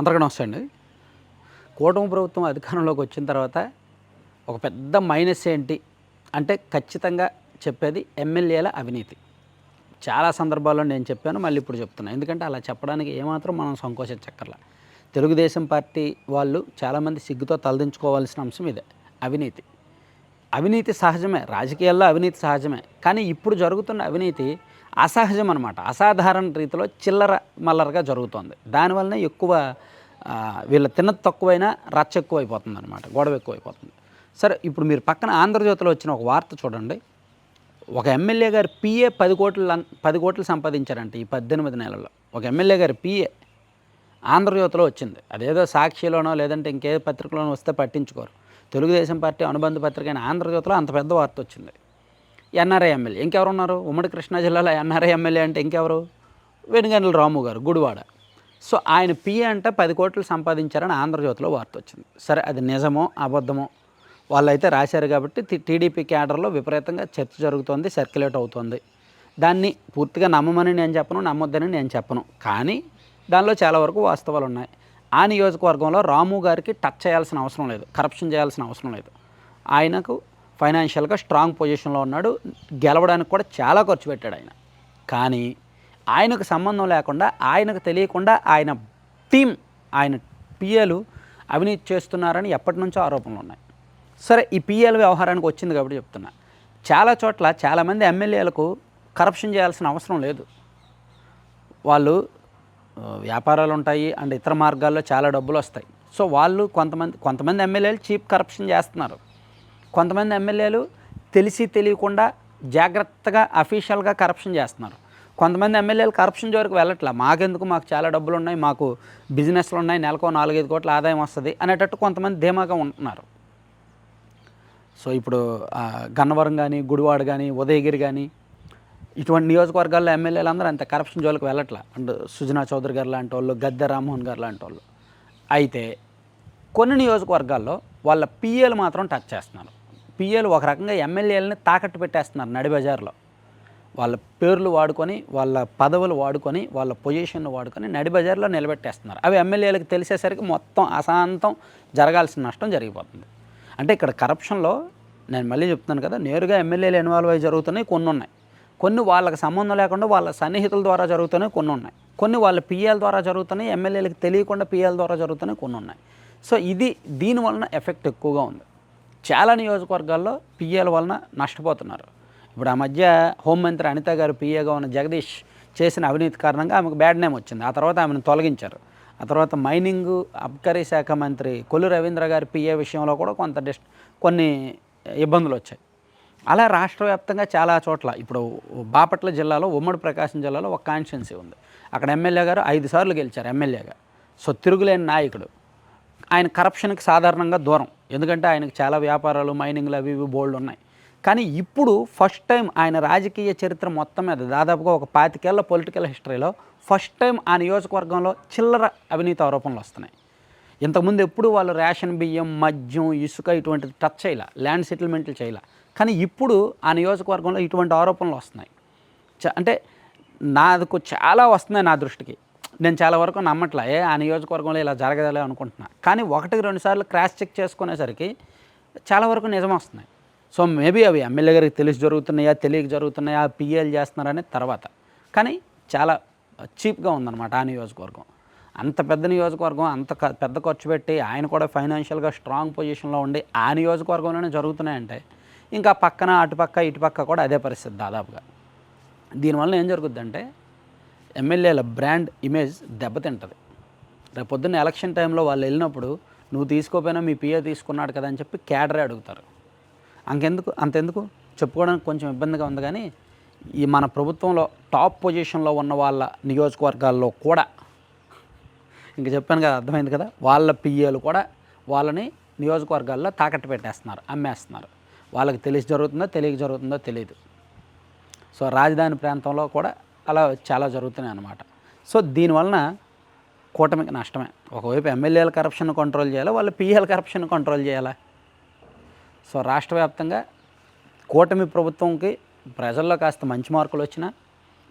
అందరికీ నమస్తే అండి. కూటమి ప్రభుత్వం అధికారంలోకి వచ్చిన తర్వాత ఒక పెద్ద మైనస్ ఏంటి అంటే ఖచ్చితంగా చెప్పేది ఎమ్మెల్యేల అవినీతి. చాలా సందర్భాల్లో నేను చెప్పాను మళ్ళీ ఇప్పుడు చెప్తున్నాను ఎందుకంటే అలా చెప్పడానికి ఏమాత్రం మనం సంకోచించక్కర్లా. తెలుగుదేశం పార్టీ వాళ్ళు చాలామంది సిగ్గుతో తలదించుకోవాల్సిన అంశం ఇదే అవినీతి. అవినీతి సహజమే రాజకీయాల్లో అవినీతి సహజమే. కానీ ఇప్పుడు జరుగుతున్న అవినీతి అసహజం అనమాట అసాధారణ రీతిలో చిల్లర మల్లరగా జరుగుతోంది. దానివల్లనే ఎక్కువ వీళ్ళు వీళ్ళ తిన్నది తక్కువైనా రచ్చ ఎక్కువైపోతుంది అనమాట గొడవ ఎక్కువైపోతుంది. సరే ఇప్పుడు మీరు పక్కన ఆంధ్రజ్యోతిలో వచ్చిన ఒక వార్త చూడండి. ఒక ఎమ్మెల్యే గారు పిఏ పది కోట్లు పది కోట్లు సంపాదించారంట ఈ పద్దెనిమిది నెలల్లో. ఒక ఎమ్మెల్యే గారు పిఏ ఆంధ్రజ్యోతిలో వచ్చింది. అదేదో సాక్షిలోనో లేదంటే ఇంకే పత్రికలోనో వస్తే పట్టించుకోరు. తెలుగుదేశం పార్టీ అనుబంధ పత్రిక అయిన ఆంధ్రజ్యోతిలో అంత పెద్ద వార్త వచ్చింది. NRI MLA. ఇంకెవరు ఉన్నారు? ఉమ్మడి కృష్ణా జిల్లాలో ఎన్ఆర్ఐ ఎమ్మెల్యే అంటే ఇంకెవరు? వెనుగండ్ల రాము గారు గుడివాడ. సో ఆయన పిఏ అంటే పది కోట్లు సంపాదించారని ఆంధ్రజ్యోతిలో వార్త వచ్చింది. సరే అది నిజమో అబద్ధమో వాళ్ళైతే రాశారు కాబట్టి టీడీపీ క్యాడర్లో విపరీతంగా చర్చ జరుగుతోంది సర్క్యులేట్ అవుతోంది. దాన్ని పూర్తిగా నమ్మమని నేను చెప్పను నమ్మొద్దని నేను చెప్పను. కానీ దానిలో చాలా వరకు వాస్తవాలు ఉన్నాయి. ఆ నియోజకవర్గంలో రాము గారికి టచ్ చేయాల్సిన అవసరం లేదు కరప్షన్ చేయాల్సిన అవసరం లేదు. ఆయనకు ఫైనాన్షియల్గా స్ట్రాంగ్ పొజిషన్లో ఉన్నాడు. గెలవడానికి కూడా చాలా ఖర్చు పెట్టాడు ఆయన. కానీ ఆయనకు సంబంధం లేకుండా ఆయనకు తెలియకుండా ఆయన టీం ఆయన పిఏలు అవినీతి చేస్తున్నారని ఎప్పటి నుంచో ఆరోపణలు ఉన్నాయి. సరే ఈ పిఎల్ వ్యవహారానికి వచ్చింది కాబట్టి చెప్తున్నా. చాలా చోట్ల చాలామంది ఎమ్మెల్యేలకు కరప్షన్ చేయాల్సిన అవసరం లేదు. వాళ్ళు వ్యాపారాలు ఉంటాయి అండ్ ఇతర మార్గాల్లో చాలా డబ్బులు వస్తాయి. సో వాళ్ళు కొంతమంది కొంతమంది ఎమ్మెల్యేలు చీప్ కరప్షన్ చేస్తున్నారు. కొంతమంది ఎమ్మెల్యేలు తెలిసి తెలియకుండా జాగ్రత్తగా అఫీషియల్గా కరప్షన్ చేస్తున్నారు. కొంతమంది ఎమ్మెల్యేలు కరప్షన్ జోలికి వెళ్ళట్లా. మాకెందుకు? మాకు చాలా డబ్బులు ఉన్నాయి మాకు బిజినెస్లు ఉన్నాయి. నెలకు నాలుగైదు కోట్ల ఆదాయం వస్తుంది అనేటట్టు కొంతమంది ధీమాగా ఉంటున్నారు. సో ఇప్పుడు గన్నవరం కానీ గుడివాడ కానీ ఉదయగిరి కానీ ఇటువంటి నియోజకవర్గాల్లో ఎమ్మెల్యేలు అందరూ అంత కరప్షన్ జోలికి వెళ్ళట్లా. అండ్ సుజనా చౌదరి గారు లాంటి వాళ్ళు గద్దె రామ్మోహన్ గారు లాంటి వాళ్ళు. అయితే కొన్ని నియోజకవర్గాల్లో వాళ్ళ పిఏలు మాత్రం టచ్ చేస్తున్నారు. పిఏలు ఒక రకంగా ఎమ్మెల్యేలని తాకట్టు పెట్టేస్తున్నారు నడి బజార్లో. వాళ్ళ పేర్లు వాడుకొని వాళ్ళ పదవులు వాడుకొని వాళ్ళ పొజిషన్లు వాడుకొని నడిబజార్లో నిలబెట్టేస్తున్నారు. అవి ఎమ్మెల్యేలకు తెలిసేసరికి మొత్తం అశాంతం జరగాల్సిన నష్టం జరిగిపోతుంది. అంటే ఇక్కడ కరప్షన్లో నేను మళ్ళీ చెప్తున్నాను కదా నేరుగా ఎమ్మెల్యేలు ఇన్వాల్వ్ అయ్యి జరుగుతున్నాయి కొన్ని ఉన్నాయి. కొన్ని వాళ్ళకి సంబంధం లేకుండా వాళ్ళ సన్నిహితుల ద్వారా జరుగుతున్నాయి కొన్ని ఉన్నాయి. కొన్ని వాళ్ళ పిఎల్ ద్వారా జరుగుతున్నాయి ఎమ్మెల్యేలకు తెలియకుండా పిఎల్ ద్వారా జరుగుతున్నాయి కొన్ని ఉన్నాయి. సో ఇది దీని వలన ఎఫెక్ట్ ఎక్కువగా ఉంది. చాలా నియోజకవర్గాల్లో పిఏల వలన నష్టపోతున్నారు. ఇప్పుడు ఆ మధ్య హోంమంత్రి అనిత గారు పిఏగా ఉన్న జగదీష్ చేసిన అవినీతి కారణంగా ఆమెకు బ్యాడ్ నేమ్ వచ్చింది. ఆ తర్వాత ఆమెను తొలగించారు. ఆ తర్వాత మైనింగ్ అబ్కరీ శాఖ మంత్రి కొల్లు రవీంద్ర గారి పిఏ విషయంలో కూడా కొంత డిస్ కొన్ని ఇబ్బందులు వచ్చాయి. అలా రాష్ట్ర వ్యాప్తంగా చాలా చోట్ల ఇప్పుడు బాపట్ల జిల్లాలో ఉమ్మడి ప్రకాశం జిల్లాలో ఒక కాన్స్టిట్యున్సీ ఉంది. అక్కడ ఎమ్మెల్యే గారు ఐదు సార్లు గెలిచారు ఎమ్మెల్యేగా. సో తిరుగులేని నాయకుడు. ఆయన కరప్షన్కి సాధారణంగా దూరం. ఎందుకంటే ఆయనకు చాలా వ్యాపారాలు మైనింగ్లు అవి ఇవి బోల్డ్ ఉన్నాయి. కానీ ఇప్పుడు ఫస్ట్ టైం ఆయన రాజకీయ చరిత్ర మొత్తం మీద దాదాపుగా ఒక పాతికేళ్ళ పొలిటికల్ హిస్టరీలో ఫస్ట్ టైం ఆ నియోజకవర్గంలో చిల్లర అవినీతి ఆరోపణలు వస్తున్నాయి. ఇంతకుముందు ఎప్పుడు వాళ్ళు రేషన్ బియ్యం మద్యం ఇసుక ఇటువంటిది టచ్ చేయాల ల్యాండ్ సెటిల్మెంట్లు చేయాల. కానీ ఇప్పుడు ఆ నియోజకవర్గంలో ఇటువంటి ఆరోపణలు వస్తున్నాయి. చ- అంటే నాకు చాలా వస్తున్నాయి నా దృష్టికి. నేను చాలా వరకు నమ్మట్లే. ఆ నియోజకవర్గంలో ఇలా జరగదలే అనుకుంటున్నా. కానీ ఒకటికి రెండు సార్లు క్రాస్ చెక్ చేసుకునేసరికి చాలా వరకు నిజం వస్తున్నాయి సో మేబీ అవి ఎమ్మెల్యే గారికి తెలిసి జరుగుతున్నాయా తెలియక జరుగుతున్నాయా పిఎల్ చేస్తున్నారనే తర్వాత. కానీ చాలా చీప్గా ఉందన్నమాట ఆ నియోజకవర్గం. అంత పెద్ద నియోజకవర్గం అంత పెద్ద ఖర్చు పెట్టి ఆయన కూడా ఫైనాన్షియల్గా స్ట్రాంగ్ పొజిషన్లో ఉండి ఆ నియోజకవర్గంలోనే జరుగుతున్నాయంటే ఇంకా పక్కన అటుపక్క ఇటుపక్క కూడా అదే పరిస్థితి దాదాపుగా. దీనివల్ల ఏం జరుగుద్దంటే ఎమ్మెల్యేల బ్రాండ్ ఇమేజ్ దెబ్బతింటుంది. రేపు పొద్దున్న ఎలక్షన్ టైంలో వాళ్ళు వెళ్ళినప్పుడు నువ్వు తీసుకోపోయినా మీ పిఏ తీసుకున్నాడు కదా అని చెప్పి క్యాడరే అడుగుతారు. అంకెందుకు అంతెందుకు? చెప్పుకోవడానికి కొంచెం ఇబ్బందిగా ఉంది కానీ ఈ మన ప్రభుత్వంలో టాప్ పొజిషన్లో ఉన్న వాళ్ళ నియోజకవర్గాల్లో కూడా ఇంక చెప్పాను కదా అర్థమైంది కదా వాళ్ళ పిఏలు కూడా వాళ్ళని నియోజకవర్గాల్లో తాకట్టు పెట్టేస్తున్నారు అమ్మేస్తున్నారు. వాళ్ళకి తెలిసి జరుగుతుందో తెలియక జరుగుతుందో తెలియదు సో రాజధాని ప్రాంతంలో కూడా అలా చాలా జరుగుతున్నాయి అన్నమాట. సో దీనివలన కూటమికి నష్టమే. ఒకవైపు ఎమ్మెల్యేల కరప్షన్ కంట్రోల్ చేయాలి? వాళ్ళ పిఎల్ కరప్షన్ కంట్రోల్ చేయాలా? సో రాష్ట్ర వ్యాప్తంగా కూటమి ప్రభుత్వంకి ప్రజల్లో కాస్త మంచి మార్కులు వచ్చినా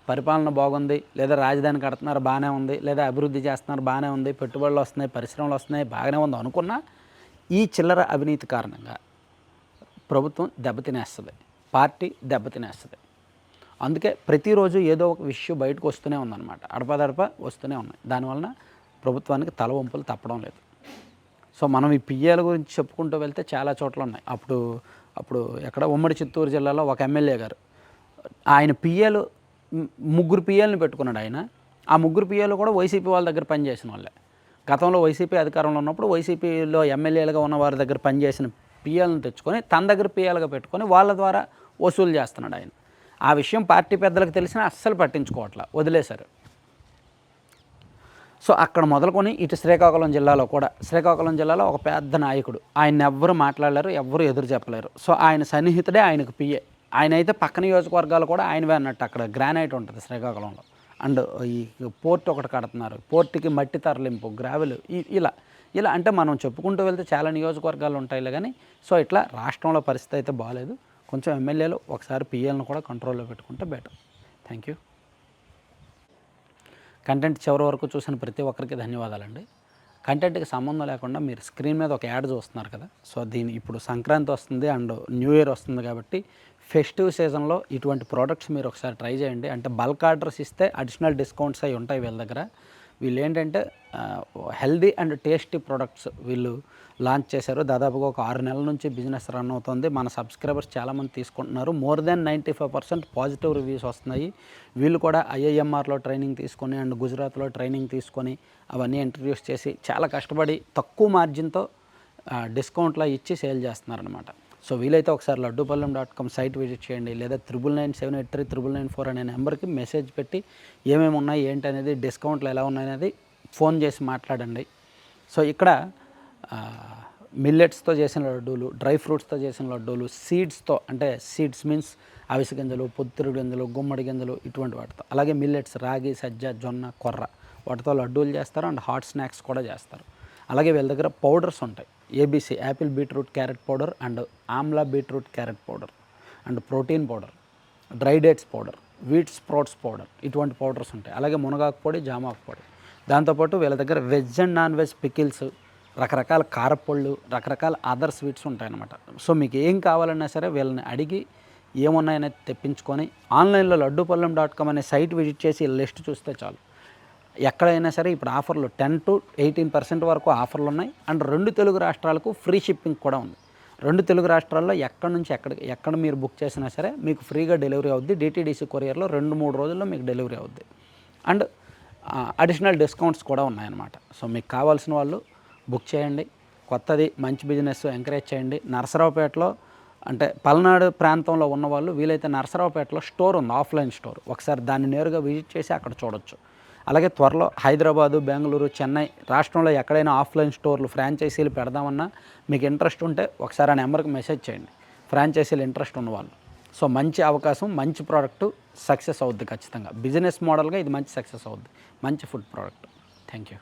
పరిపాలన బాగుంది లేదా రాజధాని కడుతున్నారు బాగానే ఉంది లేదా అభివృద్ధి చేస్తున్నారు బాగానే ఉంది పెట్టుబడులు వస్తున్నాయి పరిశ్రమలు వస్తున్నాయి బాగానే ఉంది అనుకున్నా ఈ చిల్లర అవినీతి కారణంగా ప్రభుత్వం దెబ్బతినేస్తుంది పార్టీ దెబ్బతినేస్తుంది అందుకే ప్రతిరోజు ఏదో ఒక విషయం బయటకు వస్తూనే ఉందన్నమాట. అడపదడప వస్తూనే ఉన్నాయి. దానివలన ప్రభుత్వానికి తలవంపులు తప్పడం లేదు. సో మనం ఈ పిఏల గురించి చెప్పుకుంటూ వెళ్తే చాలా చోట్ల ఉన్నాయి. అప్పుడు అప్పుడు ఎక్కడ ఉమ్మడి చిత్తూరు జిల్లాలో ఒక ఎమ్మెల్యే గారు. ఆయన పిఏలు ముగ్గురు పిఎల్ని పెట్టుకున్నాడు ఆయన. ఆ ముగ్గురు పియ్యలు కూడా వైసీపీ వాళ్ళ దగ్గర పనిచేసిన వాళ్ళే. గతంలో వైసీపీ అధికారంలో ఉన్నప్పుడు వైసీపీలో ఎమ్మెల్యేలుగా ఉన్న వారి దగ్గర పనిచేసిన పిఎల్ని తెచ్చుకొని తన దగ్గర పిఎల్గా పెట్టుకొని వాళ్ళ ద్వారా వసూలు చేస్తున్నాడు ఆయన. ఆ విషయం పార్టీ పెద్దలకు తెలిసినా అస్సలు పట్టించుకోవట్లా. వదిలేశారు. సో అక్కడ మొదలుకొని ఇటు శ్రీకాకుళం జిల్లాలో కూడా శ్రీకాకుళం జిల్లాలో ఒక పెద్ద నాయకుడు. ఆయన ఎవ్వరు మాట్లాడలేరు ఎవ్వరు ఎదురు చెప్పలేరు. సో ఆయన సన్నిహితుడే ఆయనకు పిఏ ఆయన అయితే పక్క నియోజకవర్గాలు కూడా ఆయనవే అన్నట్టు అక్కడ గ్రానైట్ ఉంటుంది శ్రీకాకుళంలో. అండ్ ఈ పోర్ట్ ఒకటి కడుతున్నారు. పోర్టుకి మట్టి తరలింపు గ్రావెల్ ఇలా ఇలా అంటే మనం చెప్పుకుంటూ వెళ్తే చాలా నియోజకవర్గాలు ఉంటాయిలే కానీ సో ఇట్లా రాష్ట్రంలో పరిస్థితి అయితే బాగాలేదు కొంచెం ఎమ్మెల్యేలు ఒకసారి పిఎల్ని కూడా కంట్రోల్లో పెట్టుకుంటే బెటర్ థ్యాంక్ యూ కంటెంట్ చివరి వరకు చూసిన ప్రతి ఒక్కరికి ధన్యవాదాలండి. కంటెంట్కి సంబంధం లేకుండా మీరు స్క్రీన్ మీద ఒక యాడ్ చూస్తున్నారు కదా సో దీని ఇప్పుడు సంక్రాంతి వస్తుంది అండ్ న్యూ ఇయర్ వస్తుంది కాబట్టి ఫెస్టివ్ సీజన్లో ఇటువంటి ప్రోడక్ట్స్ మీరు ఒకసారి ట్రై చేయండి. అంటే బల్క్ ఆర్డర్స్ ఇస్తే అడిషనల్ డిస్కౌంట్స్ అవి ఉంటాయి వీళ్ళ దగ్గర. వీళ్ళు ఏంటంటే హెల్దీ అండ్ టేస్టీ ప్రొడక్ట్స్ వీళ్ళు లాంచ్ చేశారు. దాదాపుగా ఒక ఆరు నెలల నుంచి బిజినెస్ రన్ అవుతుంది. మన సబ్స్క్రైబర్స్ చాలామంది తీసుకుంటున్నారు. More than ninety five percent positive reviews వస్తున్నాయి. వీళ్ళు కూడా ఐఐఎంఆర్లో ట్రైనింగ్ తీసుకొని అండ్ గుజరాత్లో ట్రైనింగ్ తీసుకొని అవన్నీ ఇంట్రడ్యూస్ చేసి చాలా కష్టపడి తక్కువ మార్జిన్తో డిస్కౌంట్లో ఇచ్చి సేల్ చేస్తున్నారనమాట సో వీలైతే ఒకసారి Laddupallem dot com site visit చేయండి. లేదా triple nine seven eight three triple nine four అనే నెంబర్కి మెసేజ్ పెట్టి ఏమేమి ఉన్నాయి ఏంటి అనేది డిస్కౌంట్లు ఎలా ఉన్నాయి అనేది ఫోన్ చేసి మాట్లాడండి. సో ఇక్కడ మిల్లెట్స్తో చేసిన లడ్డూలు డ్రై ఫ్రూట్స్తో చేసిన లడ్డూలు సీడ్స్తో అంటే సీడ్స్ మీన్స్ అవిసె గింజలు పొత్తిరి గింజలు గుమ్మడి గింజలు ఇటువంటి వాటితో. అలాగే మిల్లెట్స్ రాగి సజ్జ జొన్న కొర్ర వాటితో లడ్డూలు చేస్తారు అండ్ హాట్ స్నాక్స్ కూడా చేస్తారు. అలాగే వీళ్ళ దగ్గర పౌడర్స్ ఉంటాయి. ABC apple beetroot carrot powder and amla beetroot carrot powder and protein powder dry dates powder wheat sprouts powder ఇటువంటి పౌడర్స్ ఉంటాయి. అలాగే మునగాకు పొడి జామాకు పొడి. దాంతోపాటు వీళ్ళ దగ్గర veg and non veg pickles రకరకాల కారపళ్ళు రకరకాల అదర్ స్వీట్స్ ఉంటాయన్నమాట. సో మీకు ఏం కావాలన్నా సరే వీళ్ళని అడిగి ఏమున్నాయని తెప్పించుకొని ఆన్లైన్లో లడ్డూపల్లెం డాట్ కామ్ అనే సైట్ విజిట్ చేసి లిస్ట్ చూస్తే చాలు. ఎక్కడైనా సరే ఇప్పుడు ఆఫర్లు టెన్ టు ఎయిటీన్ పర్సెంట్ వరకు ఆఫర్లు ఉన్నాయి. అండ్ రెండు తెలుగు రాష్ట్రాలకు ఫ్రీ షిప్పింగ్ కూడా ఉంది. రెండు తెలుగు రాష్ట్రాల్లో ఎక్కడి నుంచి ఎక్కడ ఎక్కడ మీరు బుక్ చేసినా సరే మీకు ఫ్రీగా డెలివరీ అవుద్ది. డిటీడీసీ కొరియర్లో రెండు మూడు రోజుల్లో మీకు డెలివరీ అవుద్ది. అండ్ అడిషనల్ డిస్కౌంట్స్ కూడా ఉన్నాయన్నమాట. సో మీకు కావాల్సిన వాళ్ళు బుక్ చేయండి. కొత్తది మంచి బిజినెస్ ఎంకరేజ్ చేయండి. నరసరావుపేటలో అంటే పల్నాడు ప్రాంతంలో ఉన్నవాళ్ళు వీలైతే నరసరావుపేటలో స్టోర్ ఉంది ఆఫ్లైన్ స్టోర్ ఒకసారి దాన్ని నేరుగా విజిట్ చేసి అక్కడ చూడొచ్చు. అలాగే త్వరలో హైదరాబాదు బెంగళూరు చెన్నై రాష్ట్రంలో ఎక్కడైనా ఆఫ్లైన్ స్టోర్లు ఫ్రాంచైజీలు పెడదామన్నా మీకు ఇంట్రెస్ట్ ఉంటే ఒకసారి ఆ నెంబర్కి మెసేజ్ చేయండి. ఫ్రాంచైజీలు ఇంట్రెస్ట్ ఉన్నవాళ్ళు సో మంచి అవకాశం మంచి ప్రోడక్ట్ సక్సెస్ అవుద్ది ఖచ్చితంగా. బిజినెస్ మోడల్గా ఇది మంచి సక్సెస్ అవుద్ది. మంచి ఫుడ్ ప్రోడక్ట్. Thank you.